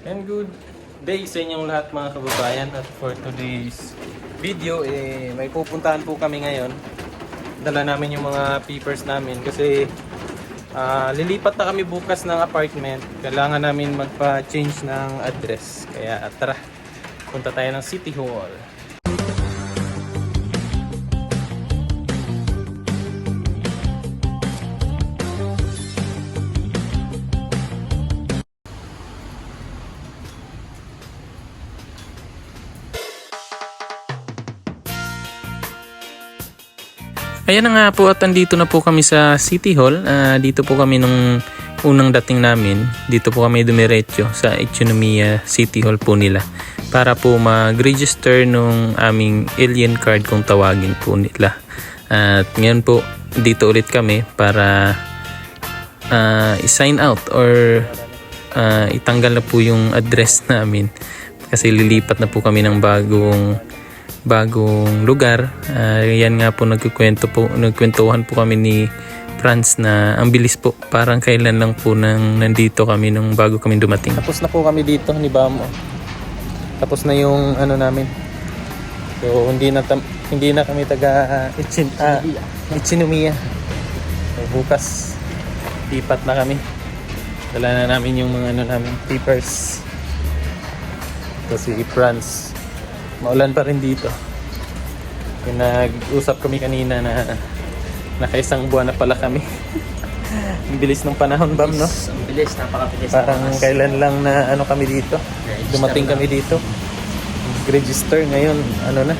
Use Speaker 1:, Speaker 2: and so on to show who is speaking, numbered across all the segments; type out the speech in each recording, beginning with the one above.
Speaker 1: And good day sa inyong lahat mga kababayan at for today's video eh may pupuntahan po kami ngayon. Dala namin yung mga papers namin kasi ah, lilipat na kami bukas ng apartment. Kailangan namin magpa-change ng address. Kaya tara, punta tayo ng City Hall. Ayan na nga po at andito na po kami sa City Hall. Ah, dito po kami nung unang dating namin. Dito po kami dumiretso sa Economia City Hall po nila para po mag-register nung aming alien card kung tawagin po nila. At ngayon po dito ulit kami para ah, i-sign out or ah, itanggal na po yung address namin kasi lilipat na po kami ng bagong bagong lugar. Ah, yan nga po nagkukwento po, nagkwentuhan po kami ni Franz na ang bilis po. Parang kailan lang po nang nandito kami nung bago kami dumating. Tapos na po kami dito ni Bamo. Tapos na yung ano namin. So hindi na tam- hindi na kami taga Itchin ah, Ichinomiya. So, bukas lipat na kami. Dala na namin yung mga ano namin papers. Ito si Franz. Maulan pa rin dito. Yung nag-usap kami kanina na nakaisang buwan na pala kami. Ang bilis ng panahon, Bam, no?
Speaker 2: Ang bilis, napakabilis.
Speaker 1: Parang kailan lang na ano kami dito. Dumating kami dito. Register ngayon, ano na?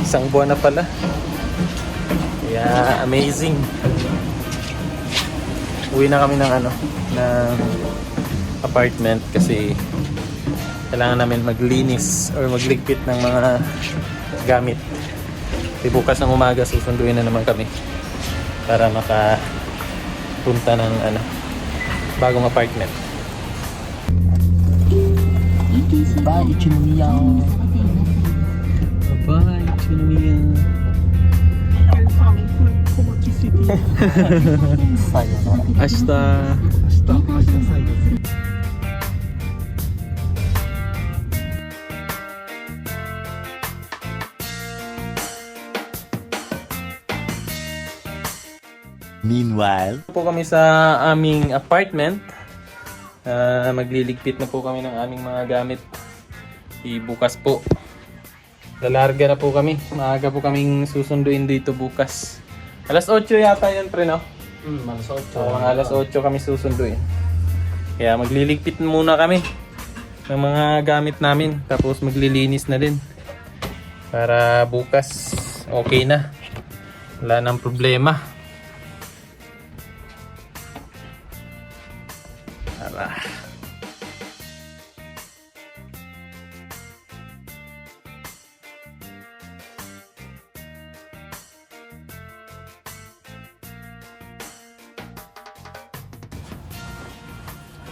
Speaker 1: Isang buwan na pala. Kaya amazing. Uwi na kami ng ano, ng apartment kasi kailangan namin maglinis or magligpit ng mga gamit. Kasi bukas ng umaga susunduin na naman kami para makapunta ng ano, bagong apartment.
Speaker 2: Bye, Ichinomiya.
Speaker 1: Bye, Chinoya.
Speaker 2: Sayonara.
Speaker 1: Hasta.
Speaker 3: Meanwhile,
Speaker 1: po kami sa aming apartment. Ah, magliligpit na po kami ng aming mga gamit. Ibukas po. Lalarga na po kami. Maaga po kaming susunduin dito bukas. Alas 8 yata yun, pre, no?
Speaker 2: Hmm, malas 8.
Speaker 1: So, mga alas 8 kami susunduin. Kaya magliligpit muna kami ng mga gamit namin. Tapos maglilinis na din. Para bukas okay na. Wala nang problema. Tara.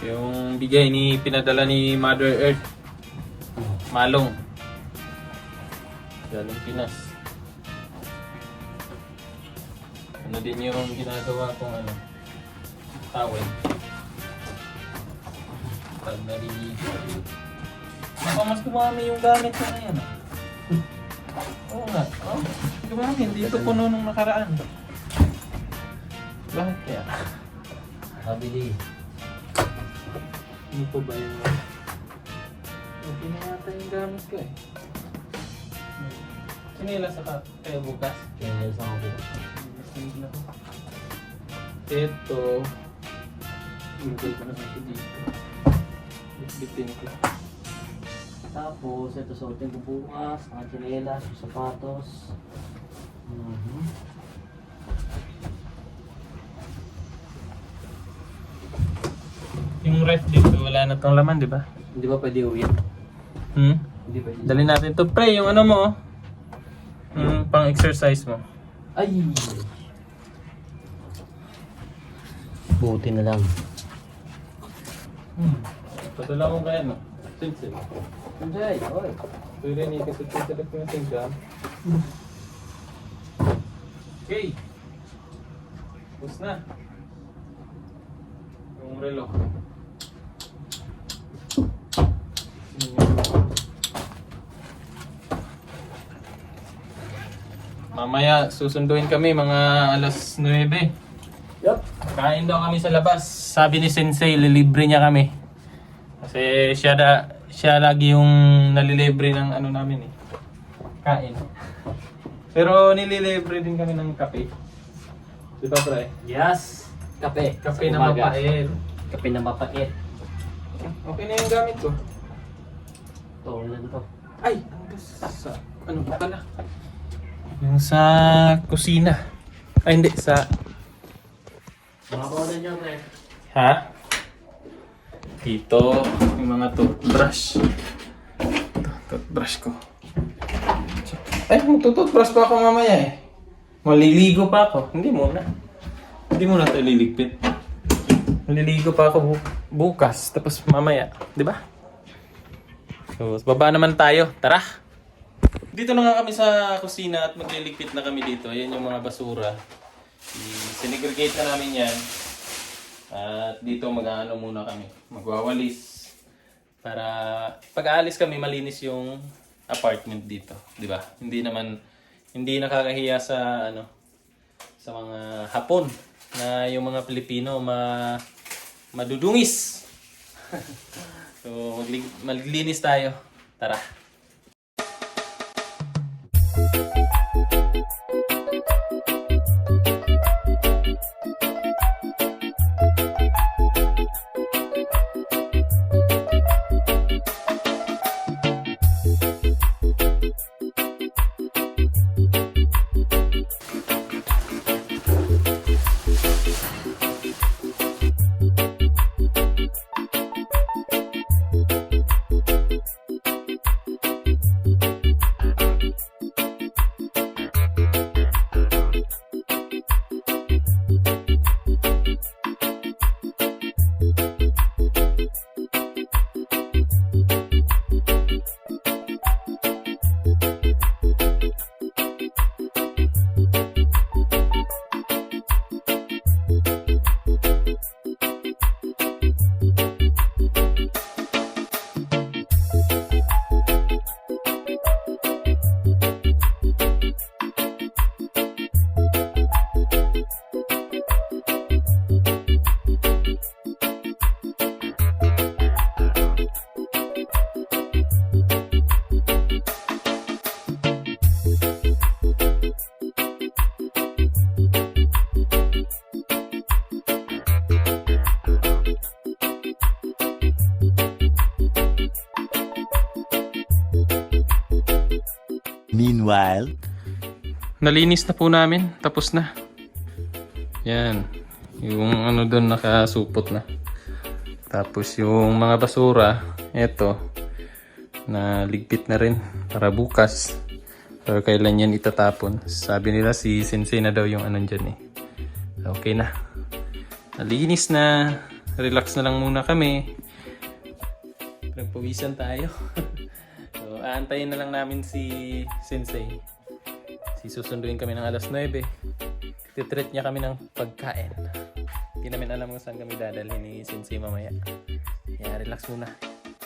Speaker 1: Yung bigay ni pinadala ni Mother Earth. Malong. Galing Pinas. Ano din yung ginagawa kong ano, towel. Pag naliligo. Baka mas dumami yung gamit ko ngayon. ah. Oo nga. Oh, dumami. Hindi ito puno nung nakaraan. Bakit kaya?
Speaker 2: Habili.
Speaker 1: Ano po ba yung... Okay na yata yung gamit ko eh. Sinila sa ka kaya bukas.
Speaker 2: Kaya sa ako.
Speaker 1: Sinila ko. Ito. Ilagay ko na ito dito. Bitbitin ko.
Speaker 2: Tapos, ito suotin ko bukas. Mga chinelas, yung sapatos. Mhm.
Speaker 1: Yung ref dito, wala na tong laman, di ba?
Speaker 2: Hindi ba pwede uwi?
Speaker 1: Hmm?
Speaker 2: Hindi pwede.
Speaker 1: Dali natin to pre, yung ano mo. oh. Yung pang exercise mo.
Speaker 2: Ay! Buti na lang.
Speaker 1: Hmm. Padala ko kaya na. Sinsin.
Speaker 2: Sinjay, oy.
Speaker 1: Tuloy ni kasi tintalak ko yung sinja. Okay. Bus na. Yung relo. Mamaya susunduin kami mga alas 9.
Speaker 2: Yup.
Speaker 1: Kain daw kami sa labas. Sabi ni Sensei, lilibre niya kami. Kasi siya, da, siya lagi yung nalilibre ng ano namin eh. Kain. Pero nililibre din kami ng kape. Di ba, pre?
Speaker 2: Yes. Kape.
Speaker 1: Kape na
Speaker 2: umaga.
Speaker 1: mapait.
Speaker 2: Kape na mapait.
Speaker 1: Okay na yung gamit ko.
Speaker 2: Ito, ulan to.
Speaker 1: Ay, ang sa... Ano ba pala? Yung sa kusina. Ay, hindi. Sa...
Speaker 2: Mga kaulan niyo, pre.
Speaker 1: Ha? Dito, yung mga toothbrush. Ito, toothbrush ko. Ay, magtutoothbrush pa ako mamaya eh. Maliligo pa ako. Hindi muna. Hindi muna tayo liligpit. Maliligo pa ako bu- bukas. Tapos mamaya. Di ba? So, baba naman tayo. Tara! Dito na nga kami sa kusina at magliligpit na kami dito. Ayan yung mga basura. I- Sinegregate na namin yan. At dito mag-ano muna kami. Magwawalis. Para pag aalis kami, malinis yung apartment dito. Di ba? Hindi naman, hindi nakakahiya sa ano, sa mga Hapon na yung mga Pilipino ma madudungis. so, magli- maglinis tayo. Tara.
Speaker 3: Meanwhile,
Speaker 1: Nalinis na po namin. Tapos na. Yan. Yung ano doon nakasupot na. Tapos yung mga basura, eto, na ligpit na rin para bukas. Pero kailan yan itatapon. Sabi nila si Sensei na daw yung ano dyan eh. Okay na. Nalinis na. Relax na lang muna kami. Nagpawisan tayo. aantayin na lang namin si Sensei. Si susunduin kami ng alas 9. Titreat niya kami ng pagkain. Hindi namin alam kung saan kami dadalhin ni Sensei mamaya. Kaya relax muna.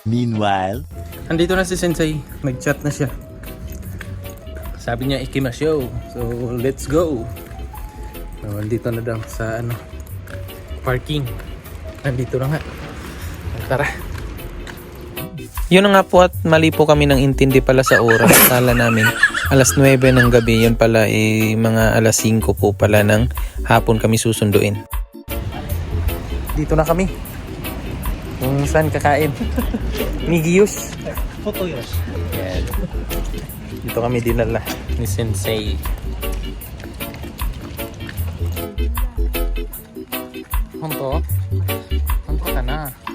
Speaker 3: meanwhile,
Speaker 1: Andito na si Sensei. Nag-chat na siya. Sabi niya ikimasyo. So, let's go. So, andito na daw sa ano parking. Andito na nga. Tara. Yun na nga po at mali po kami ng intindi pala sa oras. Kala namin alas 9 ng gabi. Yun pala eh, mga alas 5 po pala ng hapon kami susunduin. Dito na kami. Kung saan kakain. Migius. Yan. Dito kami dinala ni Sensei. Honto? Honto ka na.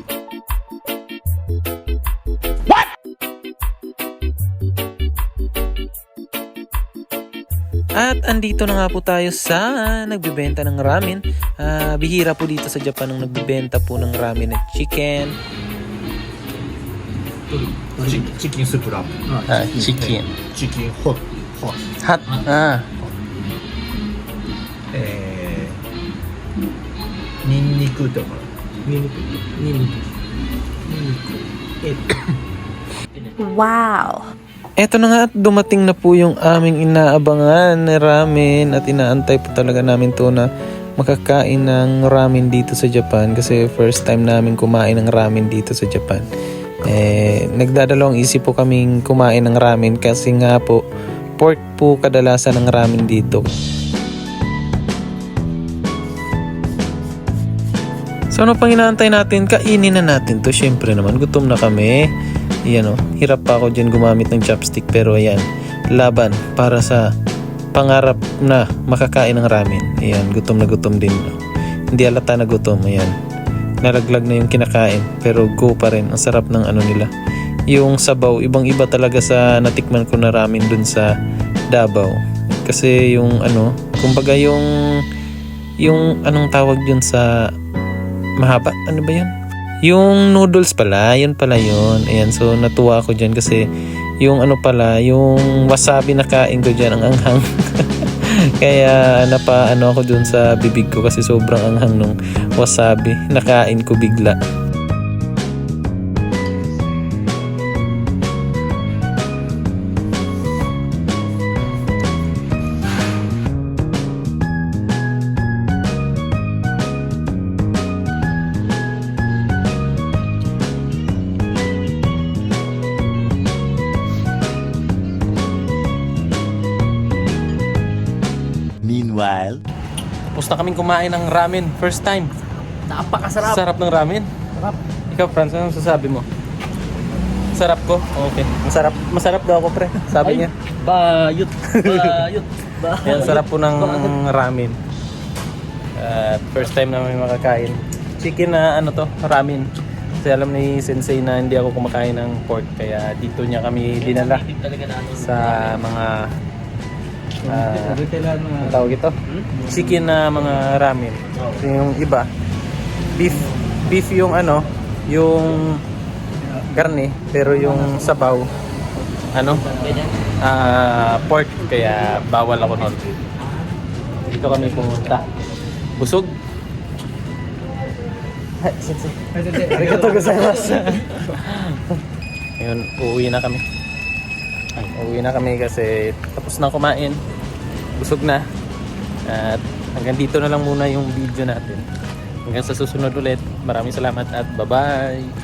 Speaker 1: At andito na nga po tayo sa nagbibenta ng ramen. Uh, bihira po dito sa Japan ang nagbibenta po ng ramen at chicken.
Speaker 4: Chicken soup ramen. Ah,
Speaker 1: ah chicken.
Speaker 4: Chicken hot. Hot.
Speaker 1: Hot. Ah.
Speaker 4: Eh, ninniku とか。ninniku. Ninniku. Ninniku.
Speaker 5: Wow.
Speaker 1: Eto na nga at dumating na po yung aming inaabangan na ramen at inaantay po talaga namin to na makakain ng ramen dito sa Japan kasi first time namin kumain ng ramen dito sa Japan. Eh, nagdadalawang isip po kaming kumain ng ramen kasi nga po pork po kadalasan ng ramen dito. So ano pang inaantay natin? Kainin na natin to. Syempre naman, gutom na kami. Yan o, hirap pa ako dyan gumamit ng chopstick pero ayan, laban para sa pangarap na makakain ng ramen. Ayan, gutom na gutom din. Hindi alata na gutom, ayan. Nalaglag na yung kinakain pero go pa rin. Ang sarap ng ano nila. Yung sabaw, ibang iba talaga sa natikman ko na ramen dun sa Davao. Kasi yung ano, kumbaga yung yung anong tawag yun sa mahaba. Ano ba yun? Yung noodles pala, yun pala yun. Ayan, so natuwa ako dyan kasi yung ano pala, yung wasabi na kain ko dyan, ang anghang. Kaya napa ano ako dun sa bibig ko kasi sobrang anghang nung wasabi. Nakain ko bigla.
Speaker 3: Meanwhile,
Speaker 1: Tapos na kaming kumain ng ramen. First time.
Speaker 2: Napakasarap.
Speaker 1: Sarap ng ramen.
Speaker 2: Sarap.
Speaker 1: Ikaw, Franz, anong sasabi mo? Sarap ko? Okay. Masarap, masarap daw ako, pre. Sabi niya.
Speaker 2: Bayot. Bayot. Bayot.
Speaker 1: Yan, sarap po ng ramen. At first time namin makakain. Chicken na ano to, ramen. Kasi alam ni Sensei na hindi ako kumakain ng pork. Kaya dito niya kami dinala sa mga ah, ang tawag ito? Chicken na mga ramen. Kasi yung iba, beef. Beef yung ano, yung karne, pero yung sabaw, ano, ah pork. Kaya bawal ako nun. Dito kami pumunta. Busog? Arigatou gozaimasu. Ngayon, uuwi na kami. Ay, uuwi na kami kasi tapos na kumain. Busog na. At hanggang dito na lang muna yung video natin. Hanggang sa susunod ulit. Maraming salamat at bye-bye!